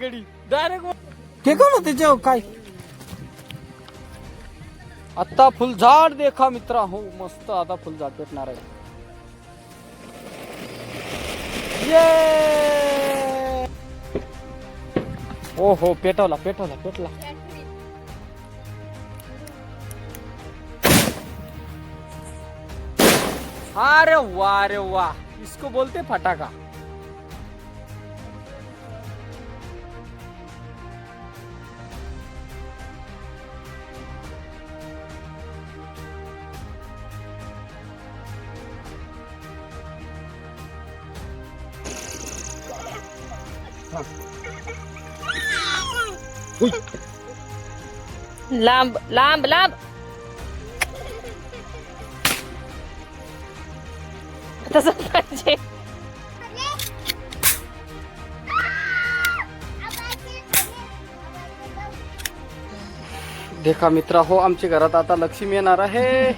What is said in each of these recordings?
गडी। डायरेक्ट काय? आता फुलझाड देखा मित्रा हो मस्त आता फुलझाड भेटणार आहे ये हो हो पेटवला पेटवला पेटला अरे वा अरे वा इसको बोलते फटाका। लांब लांब लांब. तसं पाहिजे देखा मित्रा हो आमच्या घरात आता लक्ष्मी येणार आहे.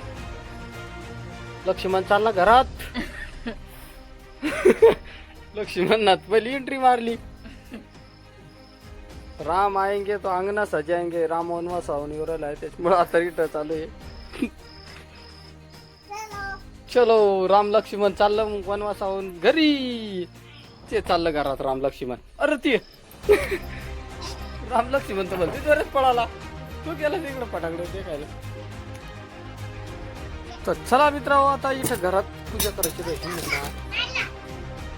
लक्ष्मण चालला घरात. लक्ष्मण पहिली एंट्री मारली. राम आएंगे तो अंगना सजाएंगे राम वनवास आवनीवर आहे त्याच्यामुळे आता रिटर चालू आहे चलो राम लक्ष्मण चाललं मग वनवासाहून घरी। ते चाललं घरात राम लक्ष्मण। अरे ते। राम लक्ष्मण तर म्हणते जोरात पळाला। तू गेला तिकडे फटाकडे ते काय तर चला मित्रांनो आता इथं घरात पूजा करायची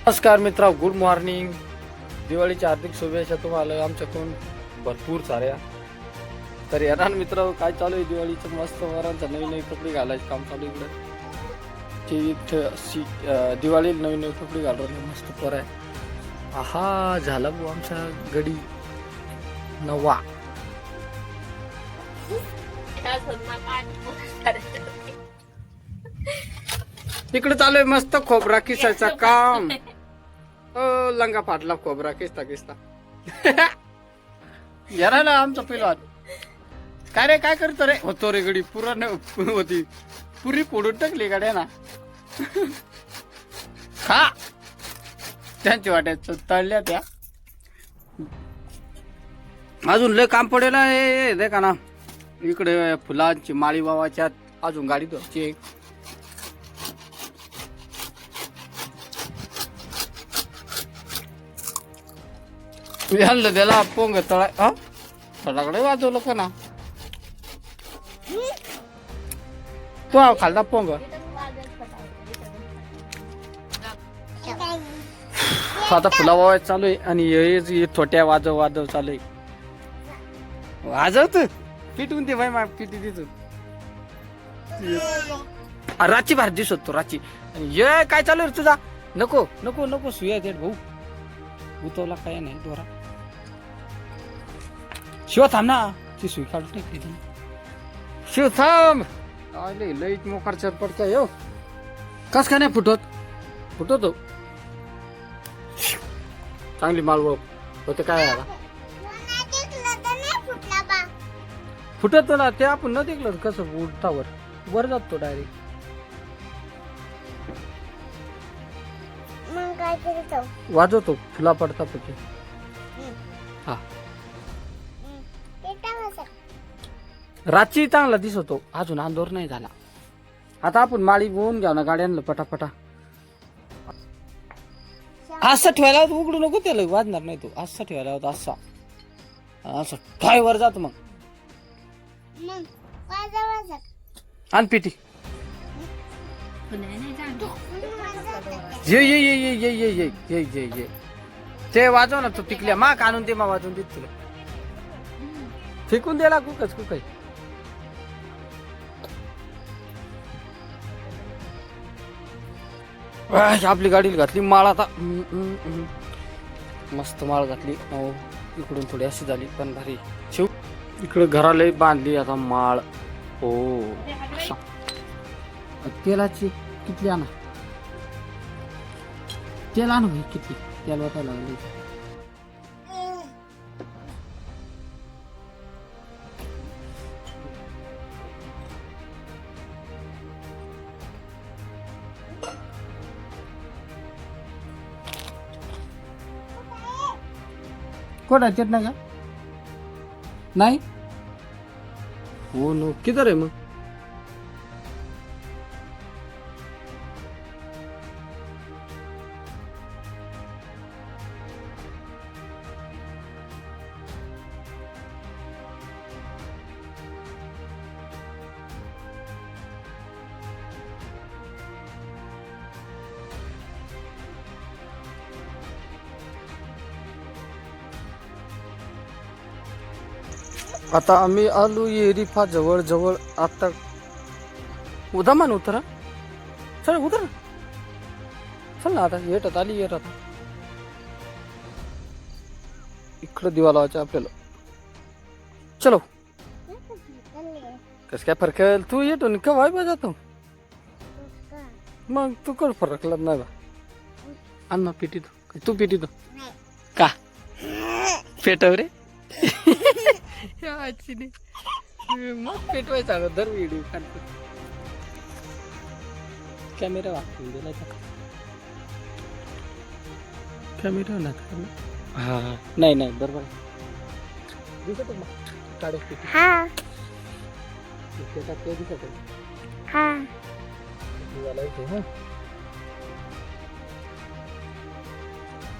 नमस्कार. मित्रा गुड मॉर्निंग दिवाळीच्या हार्दिक शुभेच्छा तुम्हाला. आमच्याकडून भरपूर साऱ्या. तर येणार मित्र काय चालू आहे दिवाळीचं? मस्त वरांचं नवीन नवीन कपडे घालायचं काम चालू आहे ते इथं सी अं, दिवाळीला नवीन नवीन कपडे घालून मस्त पर आहे. आहा झाला भाऊ आमचा गडी. नवा इकडे चालू आहे मस्त खोबरा किसायचा काम. लंगा फाटला खोबरा किसता किसता यारा ना आमचा पहिला काय रे काय करतो रे? होतो रे गडी पुरण न होती. पुरी फोडून टाकली गाड्या ना. खा. त्यांच्या वाट्यात तळल्या त्या. अजून लय काम पडेल आहे. का ना. इकडे फुलांची माळी वावाच्या अजून गाडी धुवायची आणलं त्याला पोंग तळा हा तळाकडे वाजवलं का ना तो खालता पोंग आता फुला वावाय चालू आहे आणि हे जे छोट्या वाजव वाजव चालू आहे वाजवत पिटून ते भाई मा पिटी दे तू राची भार दिसत तो राची आणि ये काय चालू आहे रे तुझा नको नको नको सुया थेट भाऊ उतवला काय नाही दोरा. शिव थांब ना. ती सुई काढून टाकली शिव थांब. आले लई मोकार चरपट येऊ हो कस काय नाही फुटत? फुटतो. चांगली माळवळ होते काय आला फुटत ना ते आपण न देखलं कसं उठावर वर जातो डायरेक्ट करतो वाजवतो फुला पडता पडते. हा. रात्री चांगला दिसतो अजून अंदोर नाही झाला. आता आपण माळी बोवून घ्या ना गाड्यांना पटापटा. असा ठेवायला होता उघडू नको त्याला वाजणार नाही तो. असा ठेवायला होता असा. असं ठाय वर जात मग? मग वाजा ये ये ये ये ये ये ये ये ये ये ते वाजव ना तू टिकल्या माक आणून दे मा वाजवून देत तुला फेकून द्यायला कुकच आह, आपली गाडी घातली माळ आता. मस्त माळ घातली हो इकडून थोडी अशी झाली पण भारी शिव इकडे घराला बांधली आता माळ हो. तेलाची किती आणा? तेल आणू भाई किती? तेल वाटायला लागले कोण आहे नाही का? नाही? हो नो किती आहे मग? आता आम्ही आलो येरीफा जवळ जवळ. आता उदामान उतरा. चल उतर. चल ना आता येतात आली येत आता. इकडं दिवा लावायचा आपल्याला. चलो. कस काय फरक? तू येतो ना केव्हा बा जातो. मग तू कर फरकला नाही बा अण्णा पिटी तू तू पिटी तू का? पेटव रे. आजीने मग पेटवायचा अगं दर व्हिडिओ काढतो कॅमेरा वापरून दिला का कॅमेरा ना हा नाही नाही बरोबर दिसत काढू हा. दिसत हा. हा.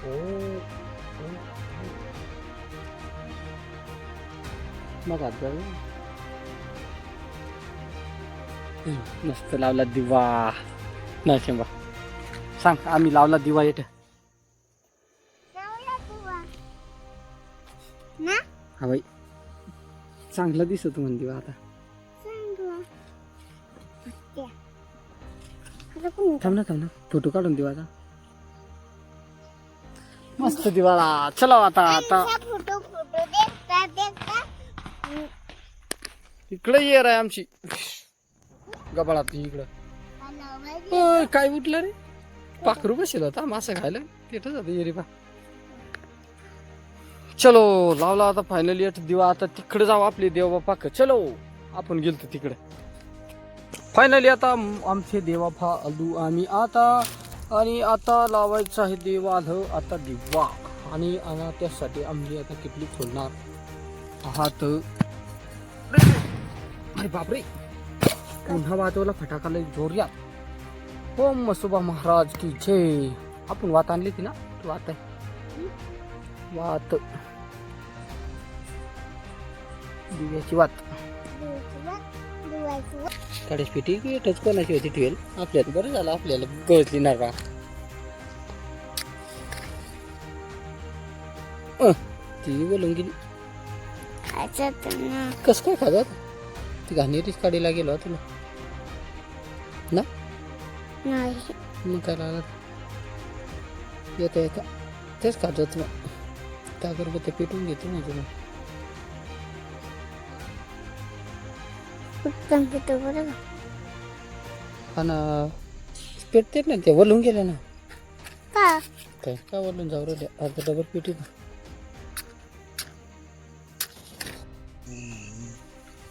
ओ, जाऊ मस्त लावला दिवा. नाही शेंबा सांग आम्ही लावला दिवा ना? हा बाई. चांगला दिसतो म्हण दिवा आता. थांब ना थांब ना. फोटो काढून दिवा आता. मस्त दिवाळा चला आता आता फोटो फोटो देखता देखता इकडे येर आहे आमची. गबाळात इकडं. काय उठलं रे? पाखरू बसेल होता मासा खायला. तिथं जात ये रे बा. चलो लावला आता फायनली येत दिवा. आता तिकडे जाऊ आपले पाक चलो आपण गेलतो तिकडे. फायनली आता आम- आमचे देवाफा आलू आम्ही आता आणि आता लावायचं आहे देवाध आता दिवा. आणि त्यासाठी आम्ही आता किटली खोलणार आहात? अरे बापरे. पुन्हा वाजवला फटाकाला जोर्यात ओम मसुबा महाराज की जय. आपण वात आणली ती ना? तू वात आहे. वात. दिव्याची वात. काढीच पिटी. की टच कोणाची होती ट्वेल आपल्यात बरं झालं. आपल्याला गळतली ना का? अं, ती बोलून गेली कस काय खात ती घाणेरीच काढीला गेलो तुला ना. नाही. मग काय लागत येता येता तेच खात होत ना. त्या ते पेटून घेतो ना तुला. उत्तम फोटो बरं ना. ते वलून गेले ना. का? काय? का वलून जाऊ राहिले अर्धा डबल पेटी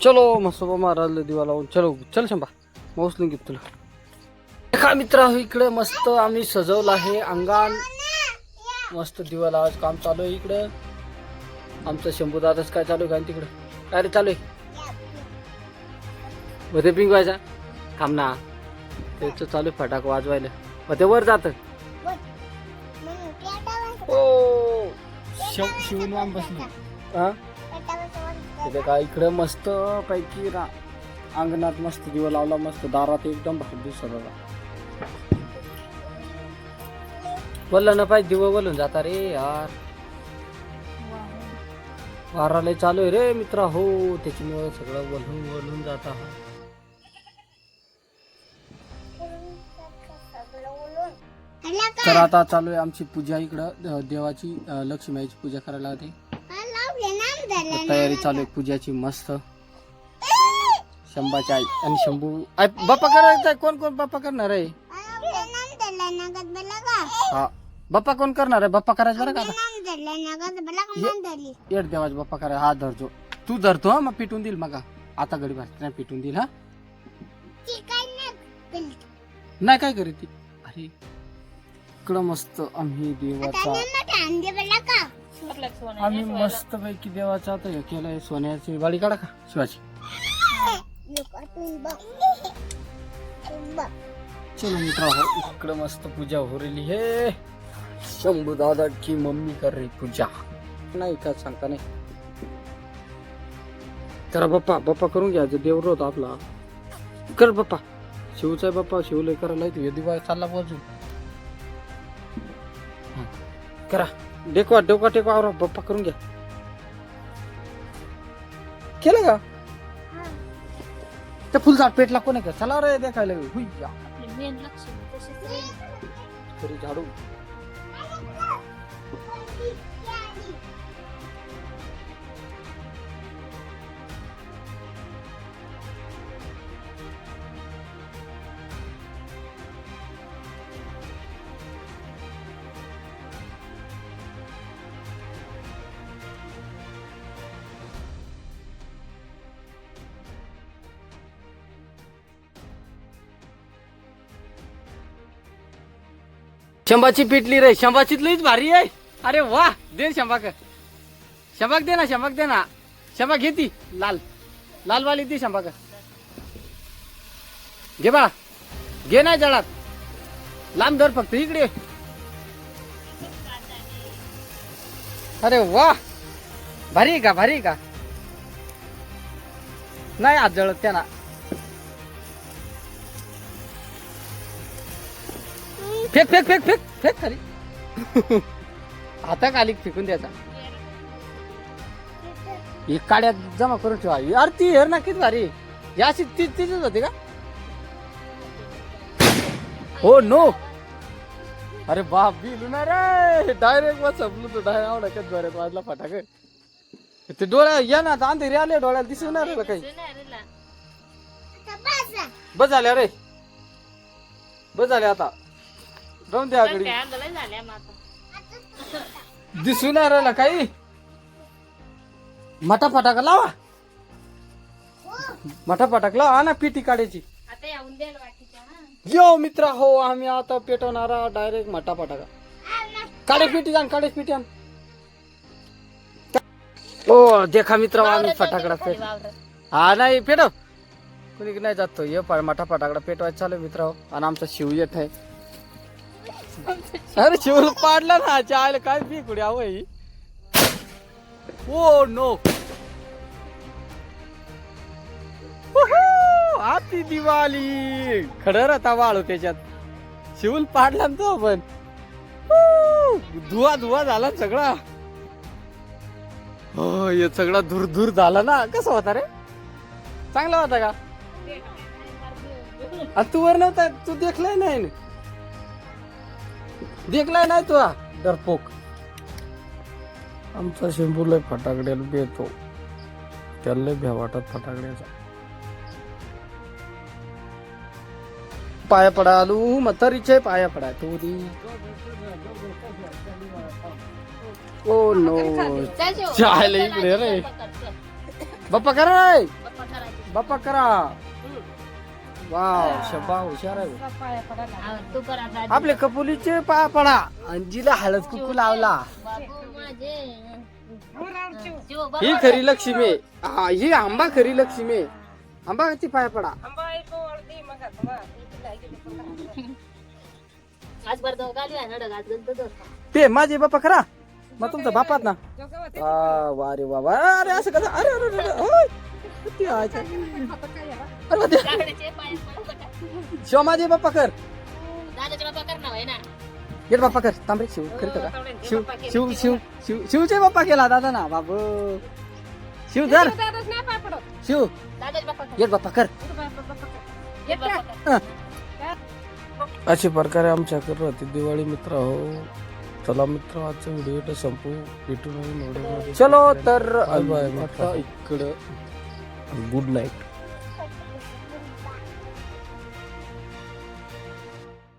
चलो मसोबा महाराजला दिवा लावून. चलो चल शंभा. मौसलून घेत तुला. एका मित्र इकडे मस्त आम्ही सजवलं आहे अंगान. मस्त दिवा लावायचं काम चालू आहे इकडं. आमचं शंभू दादाच काय चालू आहे काय तिकडं? काय रे चालू आहे? मध्ये पिंग व्हायचा थांब ना. त्याचं चालू आहे फटाक वाजवायला. मग ते वर जातं. ओ शिव शिवून बसली. हा? तिथे काय इकडे मस्त पैकी रा अंगणात मस्त दिवा लावला मस्त दारात एकदम भारी दिसत होता बोललं ना पाहिजे दिवा बोलून जाता रे यार. वाराला चालू आहे रे मित्रा हो त्याच्यामुळे सगळं बोलून बोलून जाता. हा तर आता चालू आहे आमची पूजा इकडं देवाची लक्ष्मीची पूजा करायला होती तयारी चालू आहे पूजाची मस्त. शंभाची आई आणि शंभू. आई बाप्पा करायचा? कोण कोण बाप्पा करणार आहे? हा. बाप्पा कोण करणार आहे? बाप्पा करायचं बरं का आता? येड देवाच बाप्पा कराय हा धरतो तू धरतो हा मग पिटून देईल मग. आता गडी भासते पिटून देईल हा. नाही नाही काय करीत ती? अरे इकडं मस्त आम्ही देवाचा का का सोन्याने? आम्ही मस्त पैकी देवाचा आता हे केलंय सोन्याची गाडी काढा का शिवाची तू चलो मित्र इकडं मस्त पूजा हो रही है. शंभू दादा की मम्मी कर रही पूजा. नाही काय सांगता नाही? करा बाप्पा बाप्पा करून घ्यायचं देवर होता आपला. कर बाप्पा. शिवचा बाप्पा शिव लय करायला येतो दिवा चालला बाजू करा. डेकवा डेकवा टेकवा आवरा बाप्पा करून घ्या केलं का? त्या फुलझाड पेटला कोणी का? चला रे देखायला हुईया आपली मेन लक्ष्मी तशीच राहील. तरी झाडू. शंभाची पिटली रे. शंभाची लईच भारी आहे. अरे वा दे शंभाक शंभाक दे ना शंभाक दे ना. शंभा घे ती. लाल. लाल वाली ती शंभाक घे बाळा. घे नाही जळात. लांब धर फक्त इकडे अरे वा भारी का भारी का? नाही आज जळत त्यांना. फेक फेक फेक फेक फेक खाली. आता खाली फेकून द्यायचा. ही काड्यात जमा करून ठेवा. अरे ती हेर ना किती भारी. या अशी ती तिचीच होती का? हो नो. अरे बाप बिलू ना रे. डायरेक्ट वा संपलो तो. डायरेक्ट आवडा कच बऱ्यात वाजला फटाक? ते डोळ्या या ना आता अंधेरी आले डोळ्याला दिसणार रे काही. बस झाले झाल्या बस झाले आता. जाऊन द्या त्या झाल्या मग आता. दिसून नाही राहिला काही? मटा फटाका लावा. मटा फटाक लावा ना पिटी काढायची. आता वाटीच्या हा. यो मित्र हो आम्ही आता पेटवणारा डायरेक्ट मटा फटाका काढे पिटी जाण काढे पिटी आण. ओ देखा मित्र आम्ही फटाकडा पेट. हा नाही पेटव. कुणी नाही जात ये मटा फटाकडा पेटवायचा चालू मित्र आणि आमचा शिव येत आहे. अरे शिवला पाडला ना चायला काय बी कुठे आवय ओ नो. आती दिवाळी. खडर आता वाळू त्याच्यात. शिवल पाडला ना तो पण. धुवा धुवा झाला सगळा. हो हे सगळा दूर दूर झाला ना. कसा होता रे? चांगला होता का? तू वर नव्हता तू देखलाय नाही. ना. देखलाय नाही तू हा, डरपोक आमचा शेंबूला फटाकड्याला बेतो त्याला लय भ्या वाटत फटाकड्याचा. पाया पडा आलू म्हातारीचे पाया पडा तू दी ओ नो. चायला इकडे रे. बाप्पा करा रे. बाप्पा करा. वाव शब्बा हुशार आहे हा, तू कर आता. आपले कपुलीचे पाया पडा आणि जिला हळद कुकू लावला बाबू माझे. हा. ही खरी लक्ष्मी आहे. हा ही आंबा खरी लक्ष्मी आहे. आंबा ती पाया पडा आज बरं आहे ना आज. ते माझे बाप्पा खरा मग तुमचा बापात ना वा वा रे वा वा. अरे असं कसं अरे अरे अरे. किती आयचं. अरे. लाकडाचे पाय. शिव माझे बाप्पा कर. दादाचे बाबा कर ना होय ना? ये बाप्पा कर. तांबरे शिव करतो का? शिव शिव शिव शिव शिवचे बाप्पा केला दादा ना बाबू. शिव धर. शिव बाप्पा कर. ये बाप्पा कर. कर. अशा प्रकारे आमच्याकडे राहते. दिवाळी मित्र हो चला मित्र आजचा व्हिडिओ इथं संपू. भेटू नवीन व्हिडिओ चलो तर आता इकडं गुड नाईट.